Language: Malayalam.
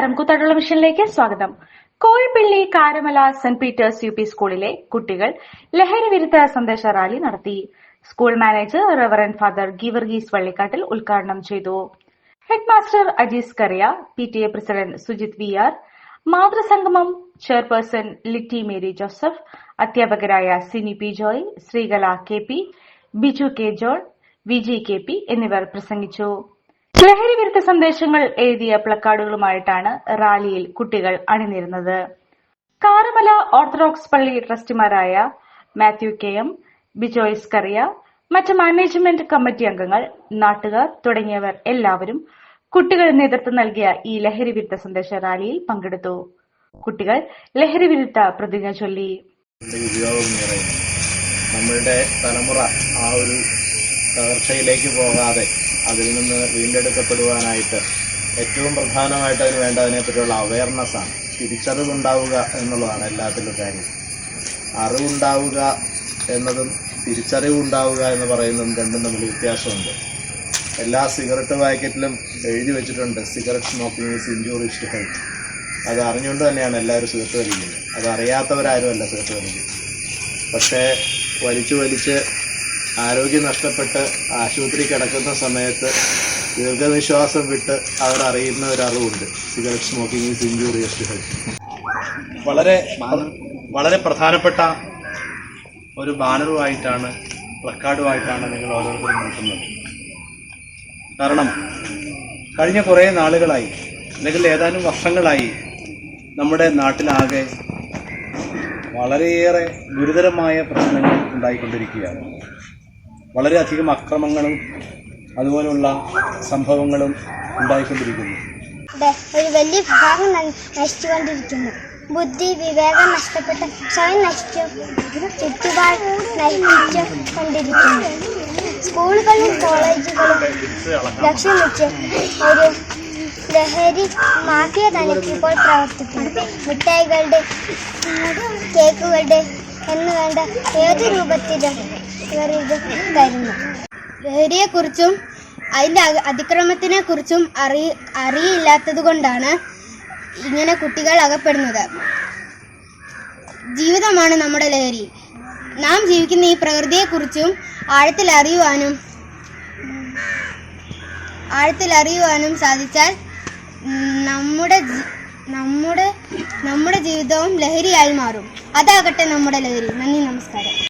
നമസ്കാരം. കൂത്താട്ടുള്ള മിഷനിലേക്ക് സ്വാഗതം. Kozhippally Karamala saint Peter's U P സ്കൂളിലെ കുട്ടികൾ ലഹരി വിരുദ്ധ സന്ദേശ റാലി നടത്തി. School manager reverend father Geevarghese Vallikkattil ഉദ്ഘാടനം ചെയ്തു. Headmaster Ajees Kariya P T A president Sujith V R മാതൃസംഗമം chairperson Litty Mary Joseph അധ്യാപകരായ Sini P Joy Sreekala K P Biju K John Viji K P എന്നിവർ പ്രസംഗിച്ചു. ലഹരി വിരുദ്ധ സന്ദേശങ്ങൾ എഴുതിയ പ്ലക്കാർഡുകളുമായിട്ടാണ് റാലിയിൽ കുട്ടികൾ അണിനിരുന്നത്. കാരമല ഓർത്തഡോക്സ് പള്ളി ട്രസ്റ്റിമാരായ മാത്യു കെ എം ബിജോയ്സ് കറിയ മറ്റ് മാനേജ്മെന്റ് കമ്മിറ്റി അംഗങ്ങൾ നാട്ടുകാർ തുടങ്ങിയവർ എല്ലാവരും കുട്ടികൾ നേതൃത്വം നൽകിയ ഈ ലഹരി വിരുദ്ധ സന്ദേശ റാലിയിൽ പങ്കെടുത്തു. കുട്ടികൾ ലഹരി വിരുദ്ധ പ്രതിജ്ഞ ചൊല്ലി. നമ്മളുടെ തലമുറ ആ ഒരു തകർച്ചയിലേക്ക് പോകാതെ അതിൽ നിന്ന് വീണ്ടെടുക്കപ്പെടുവാനായിട്ട് ഏറ്റവും പ്രധാനമായിട്ട് അതിന് വേണ്ട അതിനെപ്പറ്റിയുള്ള അവയർനെസ്സാണ് തിരിച്ചറിവുണ്ടാവുക എന്നുള്ളതാണ് എല്ലാത്തിലും കാര്യം. അറിവുണ്ടാവുക എന്നതും തിരിച്ചറിവുണ്ടാവുക എന്ന് പറയുന്നതും രണ്ടും തമ്മിൽ വ്യത്യാസമുണ്ട്. എല്ലാ സിഗരറ്റ് പാക്കറ്റിലും എഴുതി വെച്ചിട്ടുണ്ട് cigarette smoking is injurious to health. അത് അറിഞ്ഞുകൊണ്ട് തന്നെയാണ് എല്ലാവരും സിഗരറ്റ് വലിക്കുന്നത്. അത് അറിയാത്തവരാരുമല്ല സിഗരറ്റ് വലിക്കുന്നത്. പക്ഷേ വലിച്ചു വലിച്ച് ആരോഗ്യം നഷ്ടപ്പെട്ട് ആശുപത്രി കിടക്കുന്ന സമയത്ത് ദീർഘനിശ്വാസം വിട്ട് അവർ അറിയുന്ന ഒരു അറിവുണ്ട് സിഗരറ്റ് സ്മോക്കിംഗ് ഈസ് വളരെ വളരെ പ്രധാനപ്പെട്ട ഒരു ബാനറുമായിട്ടാണ് പ്ലക്കാർഡുമായിട്ടാണ് നിങ്ങൾ ഓരോരുത്തരും നിൽക്കുന്നത് കാരണം കഴിഞ്ഞ കുറേ നാളുകളായി അല്ലെങ്കിൽ ഏതാനും വർഷങ്ങളായി നമ്മുടെ നാട്ടിലാകെ വളരെയേറെ ഗുരുതരമായ പ്രശ്നങ്ങൾ ഉണ്ടായിക്കൊണ്ടിരിക്കുകയാണ്. വളരെയധികം അക്രമങ്ങളും അതുപോലുള്ള സംഭവങ്ങളും ഉണ്ടായിക്കൊണ്ടിരിക്കുന്നു. ഒരു വലിയ വിഭാഗം നശിച്ചുകൊണ്ടിരിക്കുന്നു. ബുദ്ധി വിവേകം നഷ്ടപ്പെട്ട സ്വയം നശിച്ചു ചുറ്റുപാട് നശിച്ചു കൊണ്ടിരിക്കുന്നു സ്കൂളുകളും കോളേജുകളും ലക്ഷ്യം വെച്ച് ഒരു ലഹരി മാഫിയ തനിക്ക് ഇപ്പോൾ പ്രവർത്തിക്കുന്നു. മിഠായികളുടെ കേക്കുകളുടെ എന്ന് വേണ്ട ഏത് രൂപത്തിലും തരുന്നു ലഹരിയെക്കുറിച്ചും അതിന്റെ അ- അതിക്രമത്തിനെ കുറിച്ചും അറിയ അറിയില്ലാത്തത് കൊണ്ടാണ് ഇങ്ങനെ കുട്ടികൾ അകപ്പെടുന്നത്. ജീവിതമാണ് നമ്മുടെ ലഹരി. നാം ജീവിക്കുന്ന ഈ പ്രകൃതിയെക്കുറിച്ചും ആഴത്തിൽ അറിയുവാനും ആഴത്തിൽ അറിയുവാനും സാധിച്ചാൽ നമ്മുടെ നമ്മുടെ നമ്മുടെ ജീവിതവും ലഹരിയായി മാറും. അതാകട്ടെ നമ്മുടെ ലഹരി. നന്ദി നമസ്കാരം.